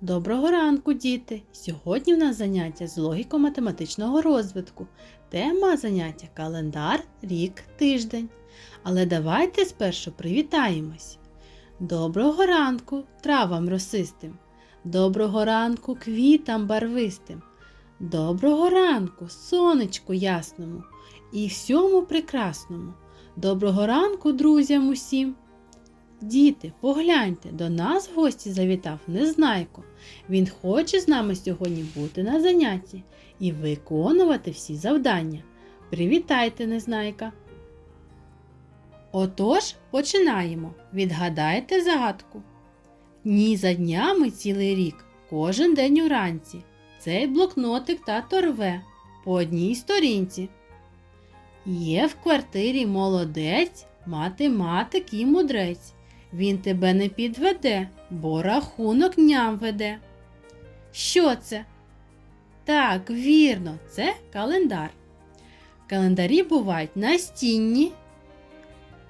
Доброго ранку, діти! Сьогодні в нас заняття з логіко-математичного розвитку. Тема заняття календар, рік, тиждень. Але давайте спершу привітаємось. Доброго ранку травам росистим. Доброго ранку квітам барвистим. Доброго ранку сонечку ясному і всьому прекрасному. Доброго ранку, друзям усім! Діти, погляньте, до нас в гості завітав Незнайко. Він хоче з нами сьогодні бути на занятті і виконувати всі завдання. Привітайте, Незнайка! Отож, починаємо. Відгадайте загадку. Дні за днями цілий рік, кожен день уранці. Цей блокнотик тато рве по одній сторінці. Є в квартирі молодець, математик і мудрець. Він тебе не підведе, бо рахунок дням веде. Що це? Так, вірно, це календар. Календарі бувають настінні,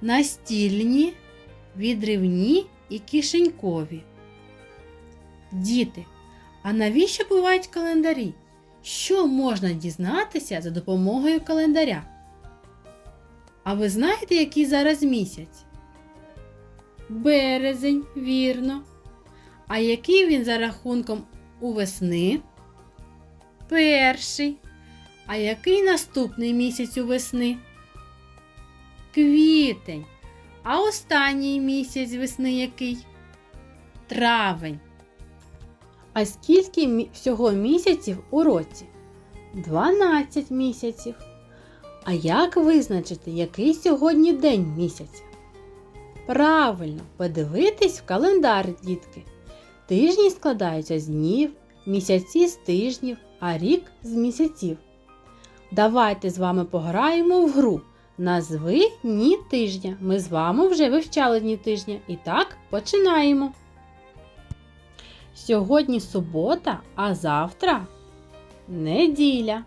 настільні, відривні і кишенькові. Діти, а навіщо бувають календарі? Що можна дізнатися за допомогою календаря? А ви знаєте, який зараз місяць? Березень, вірно. А який він за рахунком у весни? Перший. А який наступний місяць у весни? Квітень. А останній місяць весни який? Травень. А скільки всього місяців у році? 12 місяців. А як визначити, який сьогодні день місяця? Правильно, подивитись в календар, дітки. Тижні складаються з днів, місяці з тижнів, а рік з місяців. Давайте з вами пограємо в гру. Назви дні тижня. Ми з вами вже вивчали дні тижня. І так, починаємо. Сьогодні субота, а завтра неділя.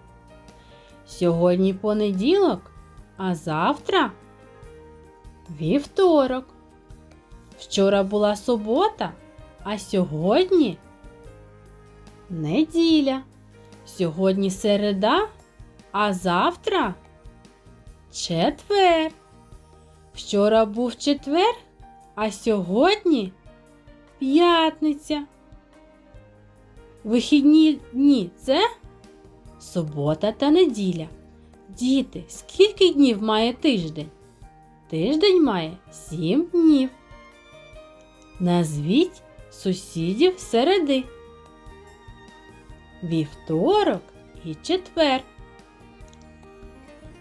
Сьогодні понеділок, а завтра вівторок. Вчора була субота, а сьогодні неділя. Сьогодні середа, а завтра четвер. Вчора був четвер, а сьогодні п'ятниця. Вихідні дні це субота та неділя. Діти, скільки днів має тиждень? Тиждень має сім днів. Назвіть сусідів середи. Вівторок і четвер.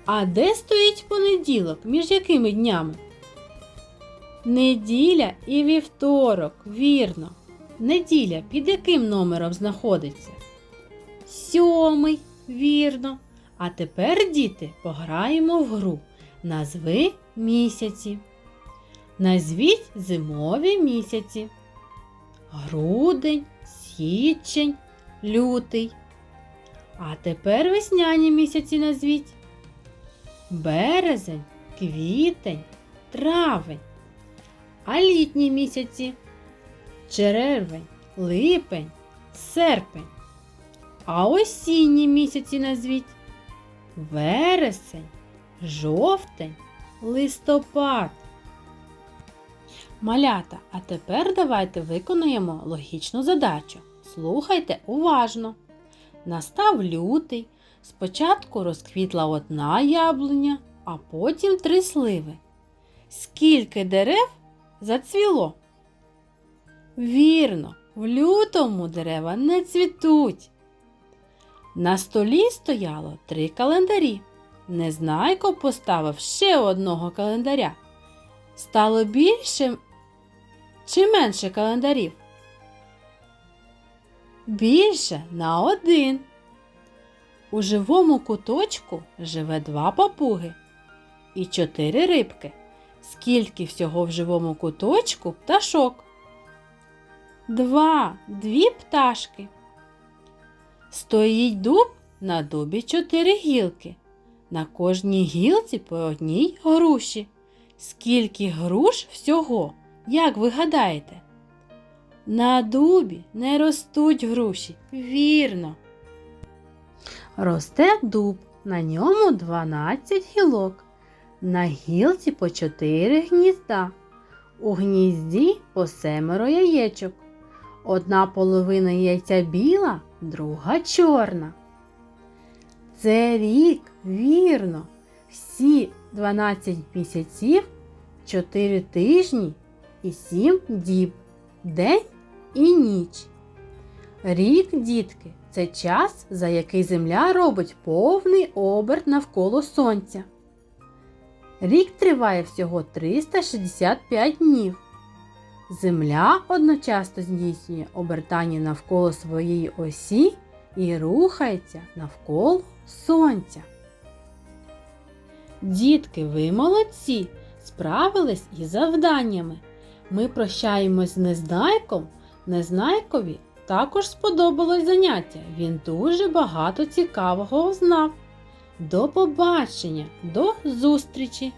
А де стоїть понеділок? Між якими днями? Неділя і вівторок, вірно. Неділя під яким номером знаходиться? Сьомий, вірно. А тепер, діти, пограємо в гру. Назви місяці. Назвіть зимові місяці. Грудень, січень, лютий. А тепер весняні місяці назвіть. Березень, квітень, травень. А літні місяці червень, липень, серпень. А осінні місяці назвіть вересень, жовтень, листопад. Малята, а тепер давайте виконуємо логічну задачу. Слухайте уважно. Настав лютий. Спочатку розквітла одна яблуня, а потім три сливи. Скільки дерев зацвіло? Вірно, в лютому дерева не цвітуть. На столі стояло три календарі. Незнайко поставив ще одного календаря. Стало більше чи менше календарів? Більше на один. У живому куточку живе два папуги і чотири рибки. Скільки всього в живому куточку пташок? Два, дві пташки. Стоїть дуб на дубі чотири гілки. На кожній гілці по одній груші. Скільки груш всього, як ви гадаєте? На дубі не ростуть груші. Вірно. Росте дуб, на ньому 12 гілок. На гілці по 4 гнізда. У гнізді по семеро яєчок. Одна половина яйця біла, друга чорна. Це рік, вірно. Всі 12 місяців, 4 тижні і 7 діб, день і ніч. Рік, дітки, це час, за який Земля робить повний оберт навколо Сонця. Рік триває всього 365 днів. Земля одночасно здійснює обертання навколо своєї осі і рухається навколо Сонця. Дітки, ви молодці, справились із завданнями. Ми прощаємось з незнайком. Незнайкові також сподобалось заняття. Він дуже багато цікавого знав. До побачення, до зустрічі!